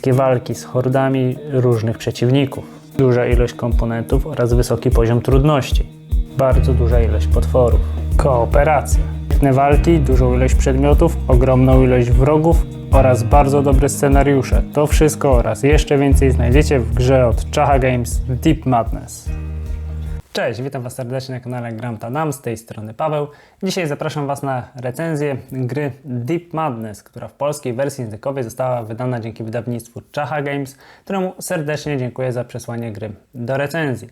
epickie walki z hordami różnych przeciwników, duża ilość komponentów oraz wysoki poziom trudności, bardzo duża ilość potworów, kooperacja, świetne walki, dużą ilość przedmiotów, ogromną ilość wrogów oraz bardzo dobre scenariusze. To wszystko oraz jeszcze więcej znajdziecie w grze od Chaha Games Deep Madness. Cześć, witam Was serdecznie na kanale Gram Tadam, z tej strony Paweł. Dzisiaj zapraszam Was na recenzję gry Deep Madness, która w polskiej wersji językowej została wydana dzięki wydawnictwu Chaha Games, któremu serdecznie dziękuję za przesłanie gry do recenzji.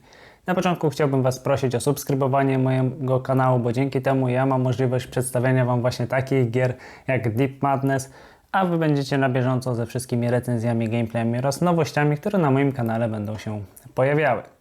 Na początku chciałbym Was prosić o subskrybowanie mojego kanału, bo dzięki temu ja mam możliwość przedstawiania Wam właśnie takich gier jak Deep Madness, a Wy będziecie na bieżąco ze wszystkimi recenzjami, gameplayami oraz nowościami, które na moim kanale będą się pojawiały.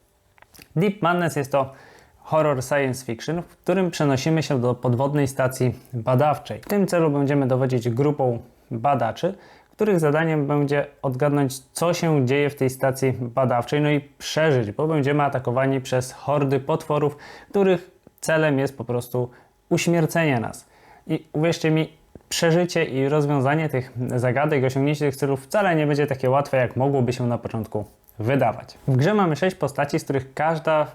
Deep Madness jest to horror science fiction, w którym przenosimy się do podwodnej stacji badawczej. W tym celu będziemy dowodzić grupą badaczy, których zadaniem będzie odgadnąć, co się dzieje w tej stacji badawczej, no i przeżyć, bo będziemy atakowani przez hordy potworów, których celem jest po prostu uśmiercenie nas. I uwierzcie mi, przeżycie i rozwiązanie tych zagadek, osiągnięcie tych celów wcale nie będzie takie łatwe, jak mogłoby się na początku wydawać. W grze mamy sześć postaci, z których każda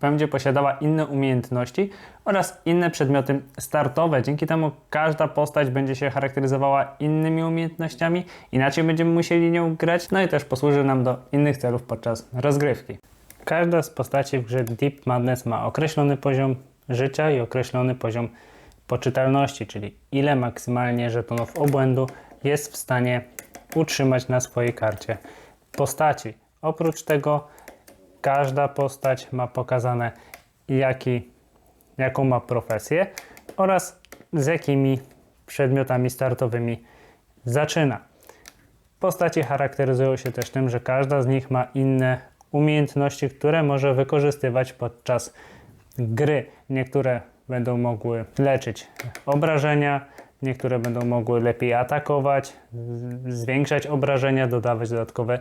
będzie posiadała inne umiejętności oraz inne przedmioty startowe. Dzięki temu każda postać będzie się charakteryzowała innymi umiejętnościami, inaczej będziemy musieli nią grać, no i też posłuży nam do innych celów podczas rozgrywki. Każda z postaci w grze Deep Madness ma określony poziom życia i określony poziom poczytalności, czyli ile maksymalnie żetonów obłędu jest w stanie utrzymać na swojej karcie postaci. Oprócz tego każda postać ma pokazane jaki, jaką ma profesję oraz z jakimi przedmiotami startowymi zaczyna. Postacie charakteryzują się też tym, że każda z nich ma inne umiejętności, które może wykorzystywać podczas gry. Niektóre będą mogły leczyć obrażenia, niektóre będą mogły lepiej atakować, zwiększać obrażenia, dodawać dodatkowe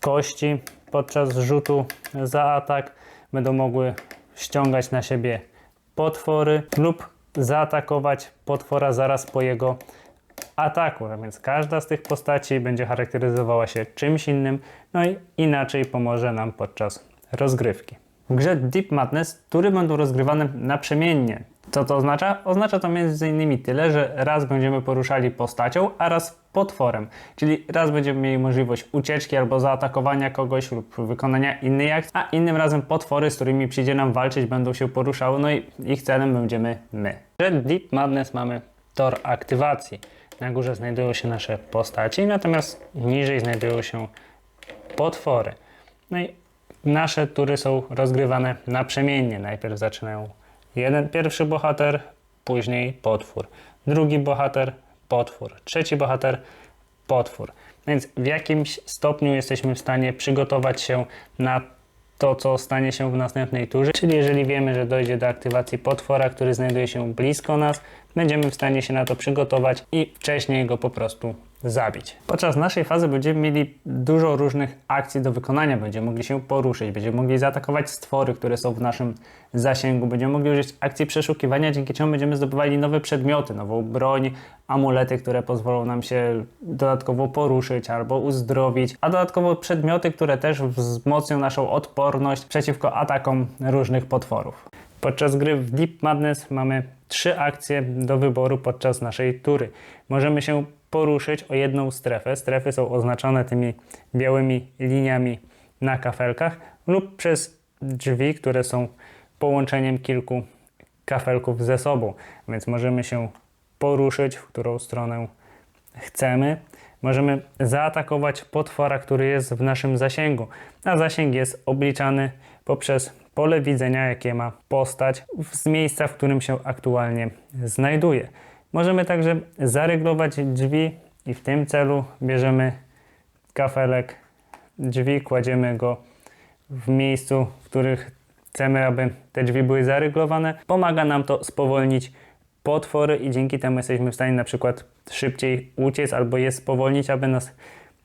kości podczas rzutu za atak, będą mogły ściągać na siebie potwory lub zaatakować potwora zaraz po jego ataku. A więc każda z tych postaci będzie charakteryzowała się czymś innym, no i inaczej pomoże nam podczas rozgrywki. W grze Deep Madness tury będą rozgrywane naprzemiennie. Co to oznacza? Oznacza to m.in. tyle, że raz będziemy poruszali postacią, a raz potworem. Czyli raz będziemy mieli możliwość ucieczki albo zaatakowania kogoś lub wykonania innej akcji, a innym razem potwory, z którymi przyjdzie nam walczyć, będą się poruszały, no i ich celem będziemy my. W grze Deep Madness mamy tor aktywacji. Na górze znajdują się nasze postaci, natomiast niżej znajdują się potwory. No i nasze tury są rozgrywane naprzemiennie. Najpierw zaczynają jeden pierwszy bohater, później potwór. Drugi bohater, potwór. Trzeci bohater, potwór. Więc w jakimś stopniu jesteśmy w stanie przygotować się na to, co stanie się w następnej turze. Czyli jeżeli wiemy, że dojdzie do aktywacji potwora, który znajduje się blisko nas, będziemy w stanie się na to przygotować i wcześniej go po prostu zabić. Podczas naszej fazy będziemy mieli dużo różnych akcji do wykonania. Będziemy mogli się poruszyć, będziemy mogli zaatakować stwory, które są w naszym zasięgu, będziemy mogli użyć akcji przeszukiwania, dzięki czemu będziemy zdobywali nowe przedmioty, nową broń, amulety, które pozwolą nam się dodatkowo poruszyć albo uzdrowić, a dodatkowo przedmioty, które też wzmocnią naszą odporność przeciwko atakom różnych potworów. Podczas gry w Deep Madness mamy trzy akcje do wyboru podczas naszej tury. Możemy się poruszyć o jedną strefę. Strefy są oznaczone tymi białymi liniami na kafelkach lub przez drzwi, które są połączeniem kilku kafelków ze sobą. Więc możemy się poruszyć, w którą stronę chcemy. Możemy zaatakować potwora, który jest w naszym zasięgu. A zasięg jest obliczany poprzez pole widzenia, jakie ma postać z miejsca, w którym się aktualnie znajduje. Możemy także zaryglować drzwi i w tym celu bierzemy kafelek drzwi, kładziemy go w miejscu, w których chcemy, aby te drzwi były zaryglowane. Pomaga nam to spowolnić potwory i dzięki temu jesteśmy w stanie na przykład szybciej uciec albo je spowolnić, aby nas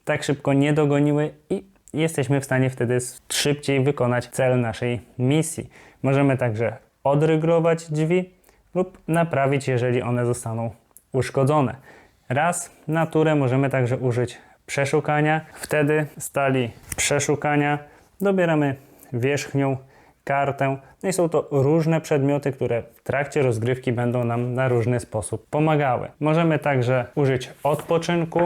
tak szybko nie dogoniły i jesteśmy w stanie wtedy szybciej wykonać cel naszej misji. Możemy także odryglować drzwi lub naprawić, jeżeli one zostaną uszkodzone. Raz na turę możemy także użyć przeszukania. Wtedy stali przeszukania dobieramy wierzchnią kartę. No i są to różne przedmioty, które w trakcie rozgrywki będą nam na różny sposób pomagały. Możemy także użyć odpoczynku.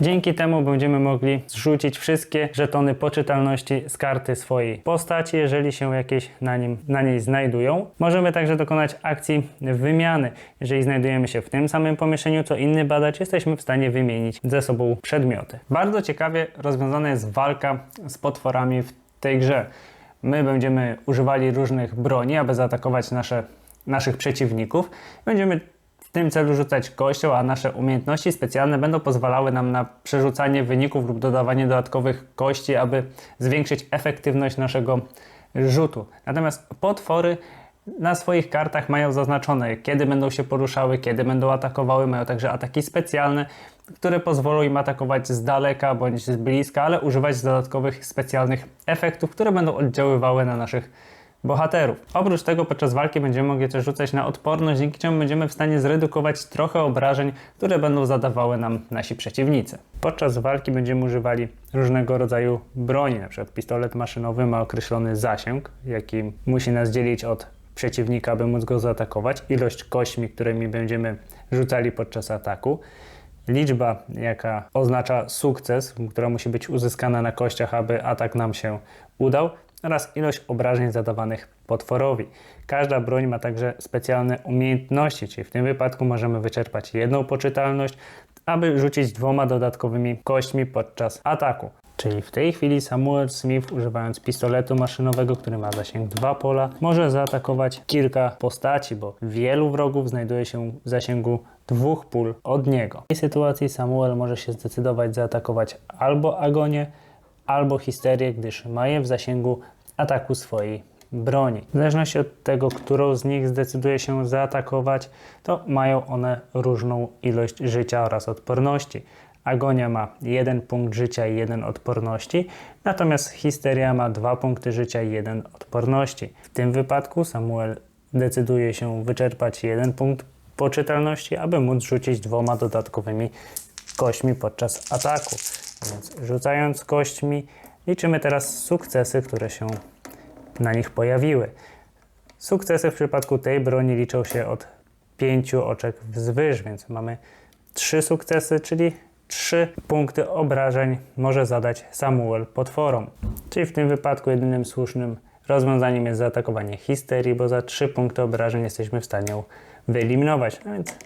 Dzięki temu będziemy mogli zrzucić wszystkie żetony poczytalności z karty swojej postaci, jeżeli się jakieś na, nim, na niej znajdują. Możemy także dokonać akcji wymiany. Jeżeli znajdujemy się w tym samym pomieszczeniu co inny badacz, jesteśmy w stanie wymienić ze sobą przedmioty. Bardzo ciekawie rozwiązana jest walka z potworami w tej grze. My będziemy używali różnych broni, aby zaatakować nasze, naszych przeciwników. Będziemy w tym celu rzucać kością, a nasze umiejętności specjalne będą pozwalały nam na przerzucanie wyników lub dodawanie dodatkowych kości, aby zwiększyć efektywność naszego rzutu. Natomiast potwory na swoich kartach mają zaznaczone, kiedy będą się poruszały, kiedy będą atakowały. Mają także ataki specjalne, które pozwolą im atakować z daleka bądź z bliska, ale używać dodatkowych specjalnych efektów, które będą oddziaływały na naszych bohaterów. Oprócz tego podczas walki będziemy mogli też rzucać na odporność, dzięki czemu będziemy w stanie zredukować trochę obrażeń, które będą zadawały nam nasi przeciwnicy. Podczas walki będziemy używali różnego rodzaju broni, np. pistolet maszynowy ma określony zasięg, jaki musi nas dzielić od przeciwnika, aby móc go zaatakować, ilość kośćmi, którymi będziemy rzucali podczas ataku, liczba, jaka oznacza sukces, która musi być uzyskana na kościach, aby atak nam się udał, oraz ilość obrażeń zadawanych potworowi. Każda broń ma także specjalne umiejętności, czyli w tym wypadku możemy wyczerpać jedną poczytalność, aby rzucić dwoma dodatkowymi kośćmi podczas ataku. Czyli w tej chwili Samuel Smith, używając pistoletu maszynowego, który ma zasięg 2 pola, może zaatakować kilka postaci, bo wielu wrogów znajduje się w zasięgu dwóch pól od niego. W tej sytuacji Samuel może się zdecydować zaatakować albo Agonię, albo Histerię, gdyż ma je w zasięgu ataku swojej broni. W zależności od tego, którą z nich zdecyduje się zaatakować, to mają one różną ilość życia oraz odporności. Agonia ma jeden punkt życia i jeden odporności, natomiast Histeria ma dwa punkty życia i jeden odporności. W tym wypadku Samuel decyduje się wyczerpać jeden punkt poczytalności, aby móc rzucić dwoma dodatkowymi kośćmi podczas ataku. Więc rzucając kośćmi, liczymy teraz sukcesy, które się na nich pojawiły. Sukcesy w przypadku tej broni liczą się od 5 oczek wzwyż, więc mamy 3 sukcesy, czyli 3 punkty obrażeń może zadać Samuel potworom. Czyli w tym wypadku jedynym słusznym rozwiązaniem jest zaatakowanie histerii, bo za 3 punkty obrażeń jesteśmy w stanie wyeliminować. No więc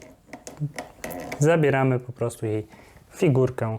zabieramy po prostu jej figurkę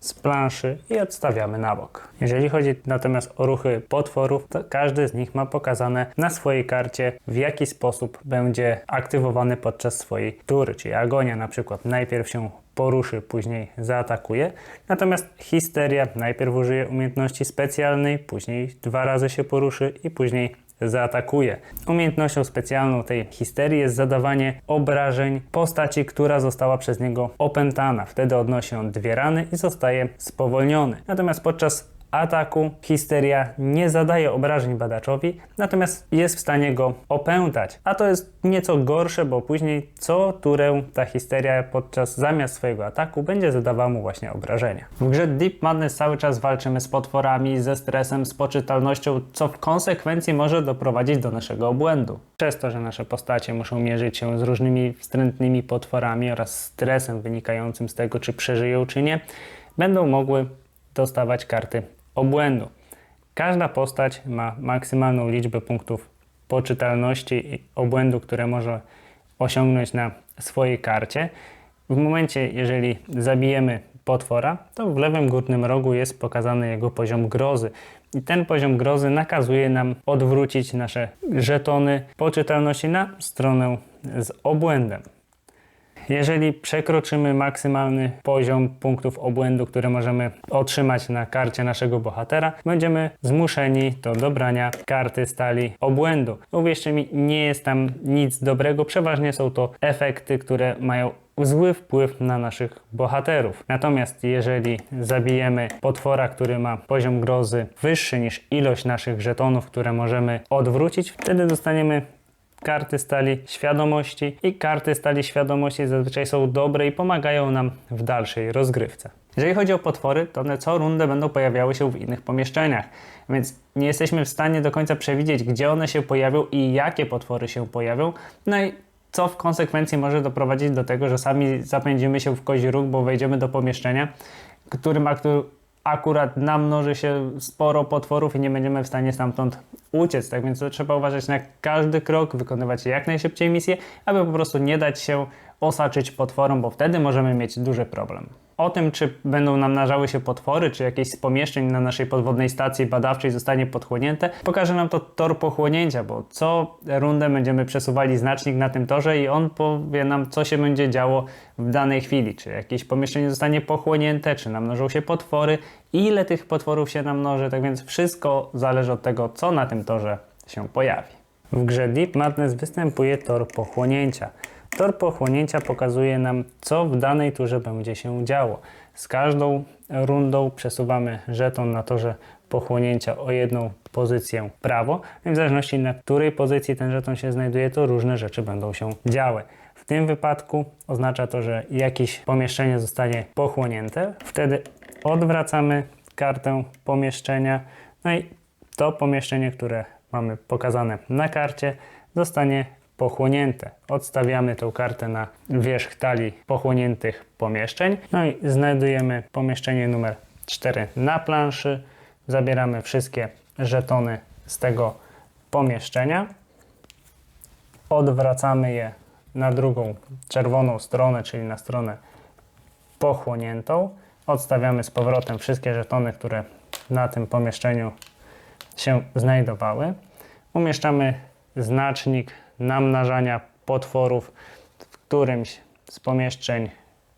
z planszy i odstawiamy na bok. Jeżeli chodzi natomiast o ruchy potworów, to każdy z nich ma pokazane na swojej karcie, w jaki sposób będzie aktywowany podczas swojej tury. Czyli agonia na przykład najpierw się poruszy, później zaatakuje. Natomiast histeria najpierw użyje umiejętności specjalnej, później dwa razy się poruszy i później zaatakuje. Umiejętnością specjalną tej histerii jest zadawanie obrażeń postaci, która została przez niego opętana. Wtedy odnosi on dwie rany i zostaje spowolniony. Natomiast podczas ataku histeria nie zadaje obrażeń badaczowi, natomiast jest w stanie go opętać. A to jest nieco gorsze, bo później co turę ta histeria podczas zamiast swojego ataku będzie zadawała mu właśnie obrażenia. W grze Deep Madness cały czas walczymy z potworami, ze stresem, z poczytalnością, co w konsekwencji może doprowadzić do naszego obłędu. Przez to, że nasze postacie muszą mierzyć się z różnymi wstrętnymi potworami oraz stresem wynikającym z tego, czy przeżyją, czy nie, będą mogły dostawać karty obłędu. Każda postać ma maksymalną liczbę punktów poczytalności i obłędu, które może osiągnąć na swojej karcie. W momencie, jeżeli zabijemy potwora, to w lewym górnym rogu jest pokazany jego poziom grozy. I ten poziom grozy nakazuje nam odwrócić nasze żetony poczytalności na stronę z obłędem. Jeżeli przekroczymy maksymalny poziom punktów obłędu, które możemy otrzymać na karcie naszego bohatera, będziemy zmuszeni do dobrania karty stali obłędu. Uwierzcie mi, nie jest tam nic dobrego, przeważnie są to efekty, które mają zły wpływ na naszych bohaterów. Natomiast jeżeli zabijemy potwora, który ma poziom grozy wyższy niż ilość naszych żetonów, które możemy odwrócić, wtedy dostaniemy karty stali świadomości i karty stali świadomości zazwyczaj są dobre i pomagają nam w dalszej rozgrywce. Jeżeli chodzi o potwory, to one co rundę będą pojawiały się w innych pomieszczeniach, więc nie jesteśmy w stanie do końca przewidzieć, gdzie one się pojawią i jakie potwory się pojawią. No i co w konsekwencji może doprowadzić do tego, że sami zapędzimy się w kozi róg, bo wejdziemy do pomieszczenia, którym aktu akurat namnoży się sporo potworów i nie będziemy w stanie stamtąd uciec. Tak więc trzeba uważać na każdy krok, wykonywać jak najszybciej misję, aby po prostu nie dać się osaczyć potworom, bo wtedy możemy mieć duży problem. O tym, czy będą namnażały się potwory, czy jakieś z pomieszczeń na naszej podwodnej stacji badawczej zostanie podchłonięte, pokaże nam to tor pochłonięcia, bo co rundę będziemy przesuwali znacznik na tym torze i on powie nam, co się będzie działo w danej chwili, czy jakieś pomieszczenie zostanie pochłonięte, czy namnożą się potwory, ile tych potworów się namnoży, tak więc wszystko zależy od tego, co na tym torze się pojawi. W grze Deep Madness występuje tor pochłonięcia. Tor pochłonięcia pokazuje nam, co w danej turze będzie się działo. Z każdą rundą przesuwamy żeton na torze pochłonięcia o jedną pozycję prawo. I w zależności na której pozycji ten żeton się znajduje, to różne rzeczy będą się działy. W tym wypadku oznacza to, że jakieś pomieszczenie zostanie pochłonięte. Wtedy odwracamy kartę pomieszczenia. No i to pomieszczenie, które mamy pokazane na karcie, zostanie pochłonięte. Odstawiamy tą kartę na wierzch talii pochłoniętych pomieszczeń. No i znajdujemy pomieszczenie numer 4 na planszy. Zabieramy wszystkie żetony z tego pomieszczenia. Odwracamy je na drugą czerwoną stronę, czyli na stronę pochłoniętą. Odstawiamy z powrotem wszystkie żetony, które na tym pomieszczeniu się znajdowały. Umieszczamy znacznik namnażania potworów w którymś z pomieszczeń,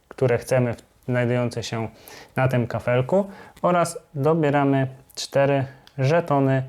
które chcemy, znajdujące się na tym kafelku oraz dobieramy cztery żetony,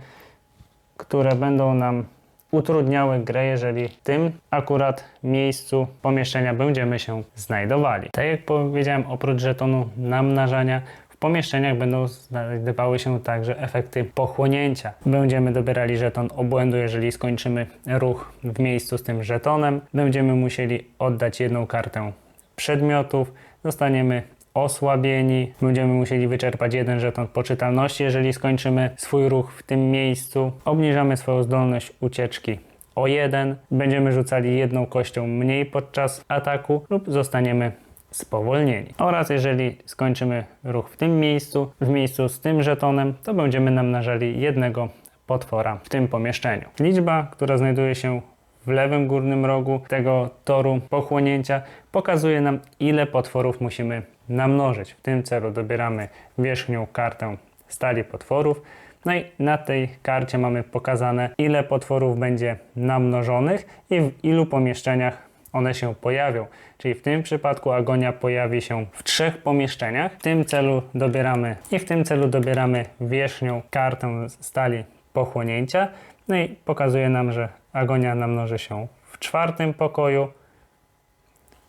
które będą nam utrudniały grę, jeżeli w tym akurat miejscu pomieszczenia będziemy się znajdowali. Tak jak powiedziałem, oprócz żetonu namnażania w pomieszczeniach będą znajdowały się także efekty pochłonięcia. Będziemy dobierali żeton obłędu, jeżeli skończymy ruch w miejscu z tym żetonem. Będziemy musieli oddać jedną kartę przedmiotów. Zostaniemy osłabieni. Będziemy musieli wyczerpać jeden żeton poczytalności, jeżeli skończymy swój ruch w tym miejscu. Obniżamy swoją zdolność ucieczki o jeden. Będziemy rzucali jedną kością mniej podczas ataku lub zostaniemy spowolnieni. Oraz jeżeli skończymy ruch w tym miejscu, w miejscu z tym żetonem, to będziemy namnażali jednego potwora w tym pomieszczeniu. Liczba, która znajduje się w lewym górnym rogu tego toru pochłonięcia pokazuje nam ile potworów musimy namnożyć. W tym celu dobieramy wierzchnią kartę stali potworów. No i na tej karcie mamy pokazane ile potworów będzie namnożonych i w ilu pomieszczeniach one się pojawią. Czyli w tym przypadku agonia pojawi się w trzech pomieszczeniach. W tym celu dobieramy i w tym celu dobieramy wierzchnią kartę stali pochłonięcia. No i pokazuje nam, że agonia namnoży się w czwartym pokoju,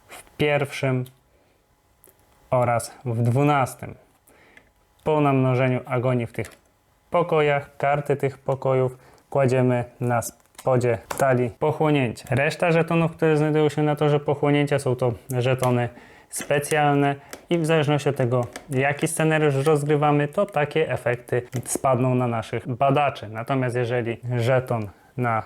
w pierwszym oraz w dwunastym. Po namnożeniu agonii w tych pokojach, karty tych pokojów kładziemy na spodzie talii pochłonięcia. Reszta żetonów, które znajdują się na torze pochłonięcia są to żetony specjalne i w zależności od tego, jaki scenariusz rozgrywamy, to takie efekty spadną na naszych badaczy. Natomiast jeżeli żeton na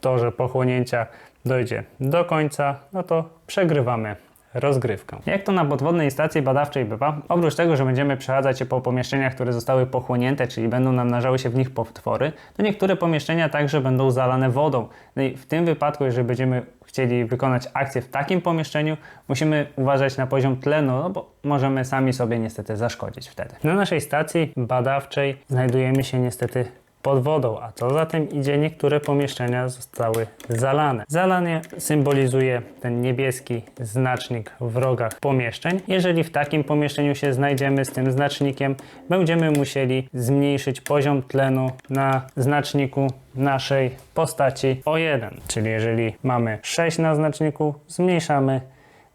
torze pochłonięcia dojdzie do końca, no to przegrywamy rozgrywkę. Jak to na podwodnej stacji badawczej bywa, oprócz tego, że będziemy przechadzać się po pomieszczeniach, które zostały pochłonięte, czyli będą namnażały się w nich potwory, to niektóre pomieszczenia także będą zalane wodą. No i w tym wypadku, jeżeli będziemy chcieli wykonać akcję w takim pomieszczeniu, musimy uważać na poziom tlenu, no bo możemy sami sobie niestety zaszkodzić wtedy. Na naszej stacji badawczej znajdujemy się niestety pod wodą, a co za tym idzie, niektóre pomieszczenia zostały zalane. Zalanie symbolizuje ten niebieski znacznik w rogach pomieszczeń. Jeżeli w takim pomieszczeniu się znajdziemy z tym znacznikiem, będziemy musieli zmniejszyć poziom tlenu na znaczniku naszej postaci o 1. Czyli jeżeli mamy 6 na znaczniku, zmniejszamy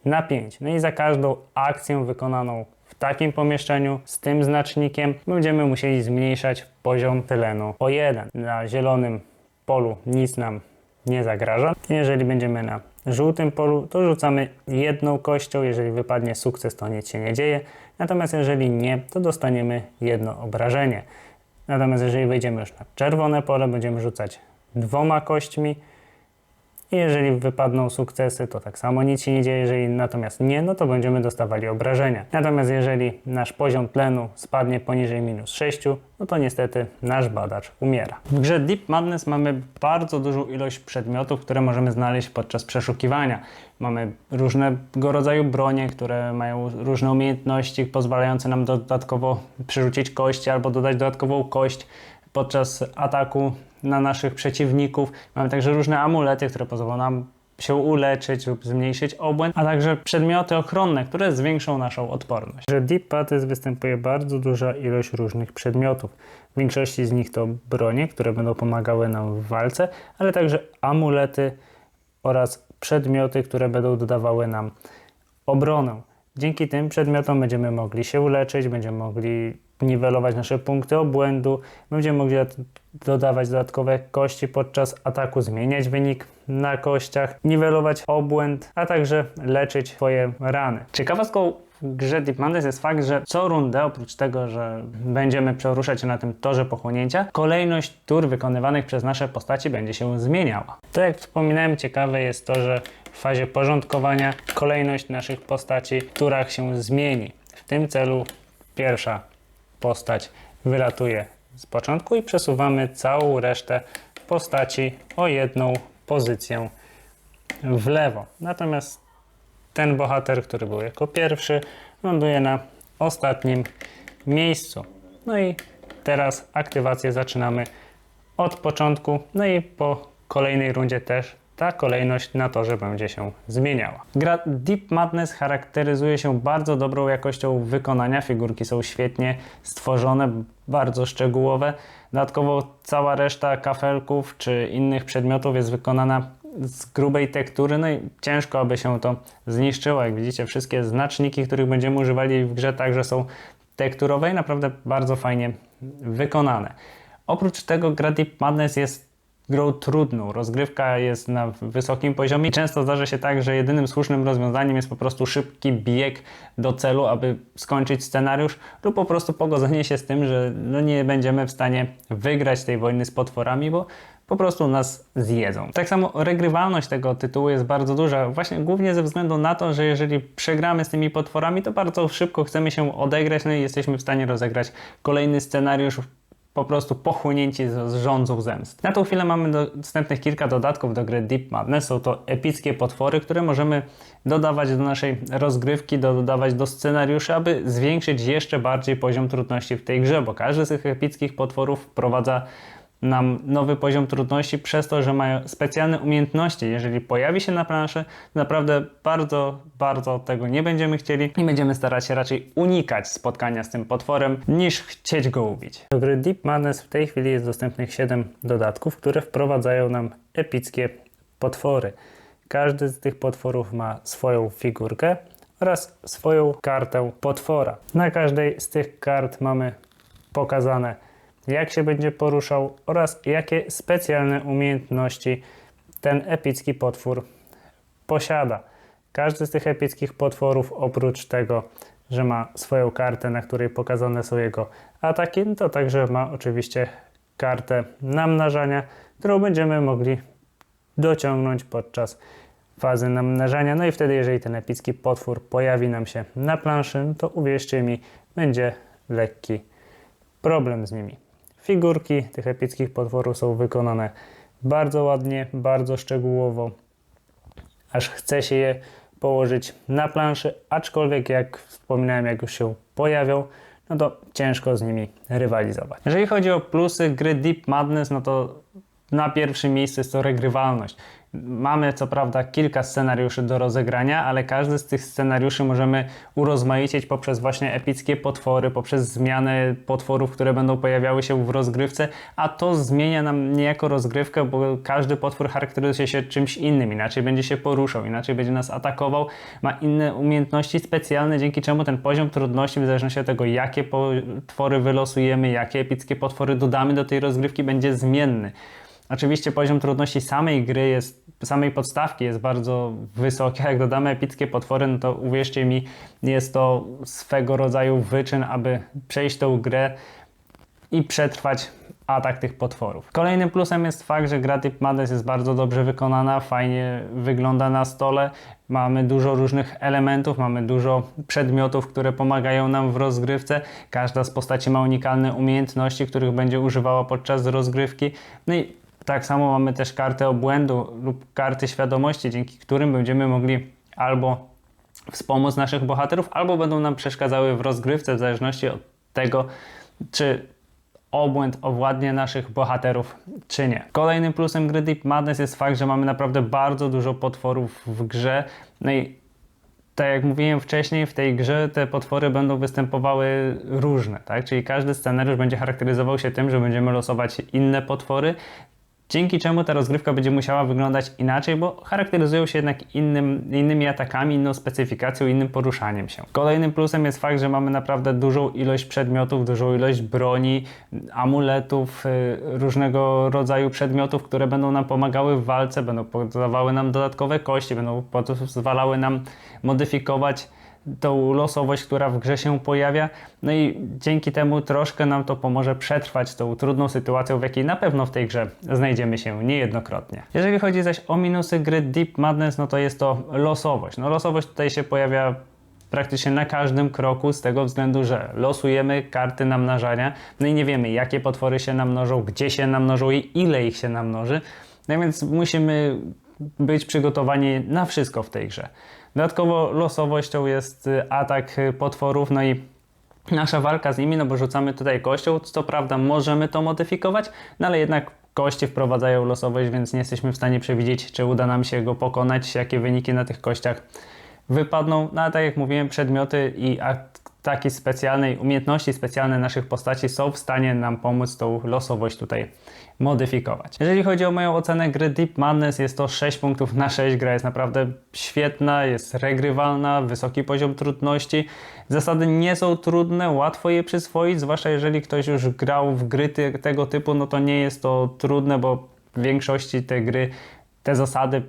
na 5. No i za każdą akcję wykonaną takim pomieszczeniu z tym znacznikiem będziemy musieli zmniejszać poziom tlenu o 1. Na zielonym polu nic nam nie zagraża. Jeżeli będziemy na żółtym polu, to rzucamy jedną kością. Jeżeli wypadnie sukces, to nic się nie dzieje. Natomiast jeżeli nie, to dostaniemy jedno obrażenie. Natomiast jeżeli wejdziemy już na czerwone pole, będziemy rzucać dwoma kośćmi. I jeżeli wypadną sukcesy, to tak samo nic się nie dzieje. Jeżeli natomiast nie, no to będziemy dostawali obrażenia. Natomiast jeżeli nasz poziom tlenu spadnie poniżej minus 6, no to niestety nasz badacz umiera. W grze Deep Madness mamy bardzo dużą ilość przedmiotów, które możemy znaleźć podczas przeszukiwania. Mamy różnego rodzaju bronie, które mają różne umiejętności pozwalające nam dodatkowo przerzucić kości albo dodać dodatkową kość podczas ataku na naszych przeciwników. Mamy także różne amulety, które pozwolą nam się uleczyć lub zmniejszyć obłęd, a także przedmioty ochronne, które zwiększą naszą odporność. W Deep Patys występuje bardzo duża ilość różnych przedmiotów. W większości z nich to bronie, które będą pomagały nam w walce, ale także amulety oraz przedmioty, które będą dodawały nam obronę. Dzięki tym przedmiotom będziemy mogli się uleczyć, będziemy mogli niwelować nasze punkty obłędu, będziemy mogli dodawać dodatkowe kości podczas ataku, zmieniać wynik na kościach, niwelować obłęd, a także leczyć swoje rany. Ciekawostką w grze Deep Madness jest fakt, że co rundę, oprócz tego, że będziemy poruszać się na tym torze pochłonięcia, kolejność tur wykonywanych przez nasze postaci będzie się zmieniała. To jak wspominałem, ciekawe jest to, że w fazie porządkowania kolejność naszych postaci w turach się zmieni. W tym celu pierwsza postać wylatuje z początku i przesuwamy całą resztę postaci o jedną pozycję w lewo. Natomiast ten bohater, który był jako pierwszy, ląduje na ostatnim miejscu. No i teraz aktywację zaczynamy od początku, no i po kolejnej rundzie też ta kolejność na torze będzie się zmieniała. Gra Deep Madness charakteryzuje się bardzo dobrą jakością wykonania. Figurki są świetnie stworzone, bardzo szczegółowe. Dodatkowo cała reszta kafelków czy innych przedmiotów jest wykonana z grubej tektury, no i ciężko, aby się to zniszczyło. Jak widzicie, wszystkie znaczniki, których będziemy używali w grze, także są tekturowe i naprawdę bardzo fajnie wykonane. Oprócz tego gra Deep Madness jest grą trudną. Rozgrywka jest na wysokim poziomie i często zdarza się tak, że jedynym słusznym rozwiązaniem jest po prostu szybki bieg do celu, aby skończyć scenariusz lub po prostu pogodzenie się z tym, że no nie będziemy w stanie wygrać tej wojny z potworami, bo po prostu nas zjedzą. Tak samo regrywalność tego tytułu jest bardzo duża, właśnie głównie ze względu na to, że jeżeli przegramy z tymi potworami, to bardzo szybko chcemy się odegrać, no i jesteśmy w stanie rozegrać kolejny scenariusz po prostu pochłonięci z, rządzów zemst. Na tą chwilę mamy dostępnych kilka dodatków do gry Deep Madness. Są to epickie potwory, które możemy dodawać do naszej rozgrywki, dodawać do scenariuszy, aby zwiększyć jeszcze bardziej poziom trudności w tej grze, bo każdy z tych epickich potworów wprowadza nam nowy poziom trudności przez to, że mają specjalne umiejętności. Jeżeli pojawi się na planszy, naprawdę bardzo, bardzo tego nie będziemy chcieli i będziemy starać się raczej unikać spotkania z tym potworem, niż chcieć go ubić. Do gry Deep Madness w tej chwili jest dostępnych 7 dodatków, które wprowadzają nam epickie potwory. Każdy z tych potworów ma swoją figurkę oraz swoją kartę potwora. Na każdej z tych kart mamy pokazane jak się będzie poruszał oraz jakie specjalne umiejętności ten epicki potwór posiada. Każdy z tych epickich potworów, oprócz tego, że ma swoją kartę, na której pokazane są jego ataki, to także ma oczywiście kartę namnażania, którą będziemy mogli dociągnąć podczas fazy namnażania. No i wtedy, jeżeli ten epicki potwór pojawi nam się na planszy, to uwierzcie mi, będzie lekki problem z nimi. Figurki tych epickich potworów są wykonane bardzo ładnie, bardzo szczegółowo, aż chce się je położyć na planszy, aczkolwiek jak wspominałem, jak już się pojawią, no to ciężko z nimi rywalizować. Jeżeli chodzi o plusy gry Deep Madness, no to na pierwszym miejscu jest to regrywalność. Mamy co prawda kilka scenariuszy do rozegrania, ale każdy z tych scenariuszy możemy urozmaicić poprzez właśnie epickie potwory, poprzez zmianę potworów, które będą pojawiały się w rozgrywce, a to zmienia nam niejako rozgrywkę, bo każdy potwór charakteryzuje się czymś innym, inaczej będzie się poruszał, inaczej będzie nas atakował, ma inne umiejętności specjalne, dzięki czemu ten poziom trudności, w zależności od tego, jakie potwory wylosujemy, jakie epickie potwory dodamy do tej rozgrywki, będzie zmienny. Oczywiście poziom trudności samej gry jest, samej podstawki jest bardzo wysoki. Jak dodamy epickie potwory, no to uwierzcie mi, jest to swego rodzaju wyczyn, aby przejść tą grę i przetrwać atak tych potworów. Kolejnym plusem jest fakt, że gra Deep Madness jest bardzo dobrze wykonana, fajnie wygląda na stole. Mamy dużo różnych elementów, mamy dużo przedmiotów, które pomagają nam w rozgrywce. Każda z postaci ma unikalne umiejętności, których będzie używała podczas rozgrywki. No i tak samo mamy też kartę obłędu lub karty świadomości, dzięki którym będziemy mogli albo wspomóc naszych bohaterów, albo będą nam przeszkadzały w rozgrywce, w zależności od tego, czy obłęd owładnie naszych bohaterów, czy nie. Kolejnym plusem gry Deep Madness jest fakt, że mamy naprawdę bardzo dużo potworów w grze. No i tak jak mówiłem wcześniej, w tej grze te potwory będą występowały różne, tak? Czyli każdy scenariusz będzie charakteryzował się tym, że będziemy losować inne potwory, dzięki czemu ta rozgrywka będzie musiała wyglądać inaczej, bo charakteryzują się jednak innym, innymi atakami, inną specyfikacją, innym poruszaniem się. Kolejnym plusem jest fakt, że mamy naprawdę dużą ilość przedmiotów, dużą ilość broni, amuletów, y, różnego rodzaju przedmiotów, które będą nam pomagały w walce, będą podawały nam dodatkowe kości, będą pozwalały nam modyfikować tą losowość, która w grze się pojawia. No i dzięki temu troszkę nam to pomoże przetrwać tą trudną sytuacją, w jakiej na pewno w tej grze znajdziemy się niejednokrotnie. Jeżeli chodzi zaś o minusy gry Deep Madness, no to jest to losowość. No losowość tutaj się pojawia praktycznie na każdym kroku z tego względu, że losujemy karty namnażania, no i nie wiemy jakie potwory się namnożą, gdzie się namnożą i ile ich się namnoży. No więc musimy być przygotowani na wszystko w tej grze. Dodatkowo losowością jest y, atak y, potworów, no i nasza walka z nimi, no bo rzucamy tutaj kością, co prawda możemy to modyfikować, no ale jednak kości wprowadzają losowość, więc nie jesteśmy w stanie przewidzieć, czy uda nam się go pokonać, jakie wyniki na tych kościach wypadną. No ale tak jak mówiłem, przedmioty i ataki specjalne, umiejętności specjalne naszych postaci są w stanie nam pomóc tą losowość tutaj modyfikować. Jeżeli chodzi o moją ocenę gry Deep Madness, jest to 6 punktów na 6. Gra jest naprawdę świetna, jest regrywalna, wysoki poziom trudności. Zasady nie są trudne, łatwo je przyswoić, zwłaszcza jeżeli ktoś już grał w gry te, tego typu, no to nie jest to trudne, bo w większości te gry, te zasady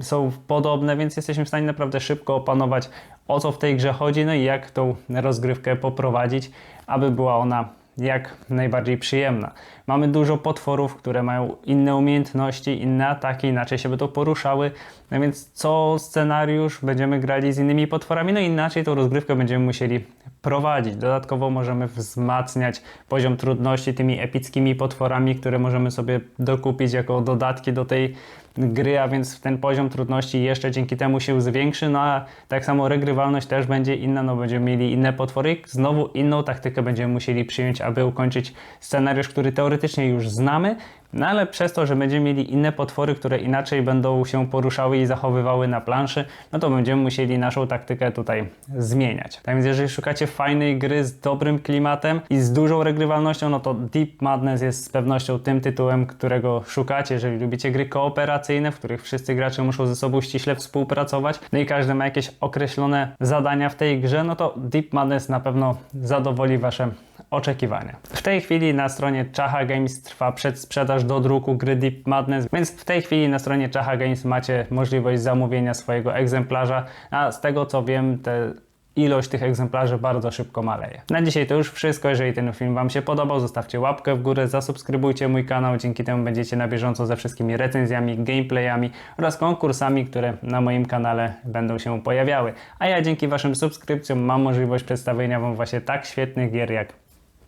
są podobne, więc jesteśmy w stanie naprawdę szybko opanować o co w tej grze chodzi, no i jak tą rozgrywkę poprowadzić, aby była ona jak najbardziej przyjemna. Mamy dużo potworów, które mają inne umiejętności, inne ataki, inaczej się będą poruszały, no więc co scenariusz będziemy grali z innymi potworami, no inaczej tą rozgrywkę będziemy musieli prowadzić. Dodatkowo możemy wzmacniać poziom trudności tymi epickimi potworami, które możemy sobie dokupić jako dodatki do tej gry, a więc ten poziom trudności jeszcze dzięki temu się zwiększy, no a tak samo regrywalność też będzie inna, no będziemy mieli inne potwory, znowu inną taktykę będziemy musieli przyjąć, aby ukończyć scenariusz, który teoretycznie już znamy, no ale przez to, że będziemy mieli inne potwory, które inaczej będą się poruszały i zachowywały na planszy, no to będziemy musieli naszą taktykę tutaj zmieniać. Tak więc jeżeli szukacie fajnej gry z dobrym klimatem i z dużą regrywalnością, no to Deep Madness jest z pewnością tym tytułem, którego szukacie. Jeżeli lubicie gry kooperacyjne, w których wszyscy gracze muszą ze sobą ściśle współpracować, no i każdy ma jakieś określone zadania w tej grze, no to Deep Madness na pewno zadowoli Wasze oczekiwania. W tej chwili na stronie Chaha Games trwa przedsprzedaż do druku gry Deep Madness, więc w tej chwili na stronie Chaha Games macie możliwość zamówienia swojego egzemplarza, a z tego co wiem, te ilość tych egzemplarzy bardzo szybko maleje. Na dzisiaj to już wszystko. Jeżeli ten film Wam się podobał, zostawcie łapkę w górę, zasubskrybujcie mój kanał. Dzięki temu będziecie na bieżąco ze wszystkimi recenzjami, gameplayami oraz konkursami, które na moim kanale będą się pojawiały. A ja dzięki Waszym subskrypcjom mam możliwość przedstawienia Wam właśnie tak świetnych gier jak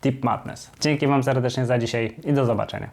Deep Madness. Dzięki Wam serdecznie za dzisiaj i do zobaczenia.